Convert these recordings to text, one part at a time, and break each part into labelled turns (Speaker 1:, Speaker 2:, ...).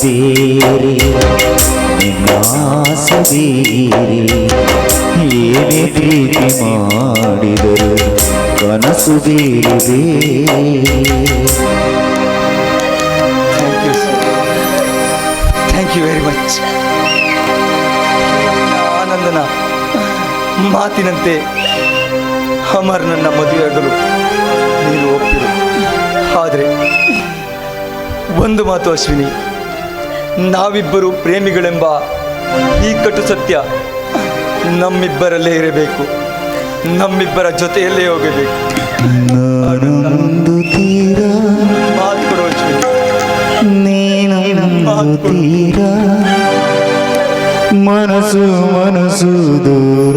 Speaker 1: ಬೇರೆ ನಿನ್ನ ಆಸೆ ಬೇರೆ ಏನೇ ಪ್ರೀತಿ ಮಾಡಿದರು ಕನಸು ಬೇರೆ ಬೇರೆ
Speaker 2: thank you thank you very much ಆನಂದನ ಮಾತಿನಂತೆ ಅಮರ್ ನನ್ನ ಮದುವೆಯಾಗಲು ನೀನು ಒಪ್ಪಿರು. ಆದರೆ ಒಂದು ಮಾತು ಅಶ್ವಿನಿ ನಾವಿಬ್ಬರು ಪ್ರೇಮಿಗಳೆಂಬ ಈ ಕಟು ಸತ್ಯ ನಮ್ಮಿಬ್ಬರಲ್ಲೇ ಇರಬೇಕು. ನಮ್ಮಿಬ್ಬರ ಜೊತೆಯಲ್ಲೇ ಹೋಗಬೇಕು. ಮಾತು ಕೊಡು ಅಶ್ವಿನಿ
Speaker 1: ನೀನೊಂದು ತೀರ ಮನಸ್ಸು ಮನಸ್ಸು ದೂರ.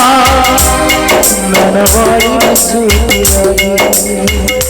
Speaker 1: আমায় সুরাই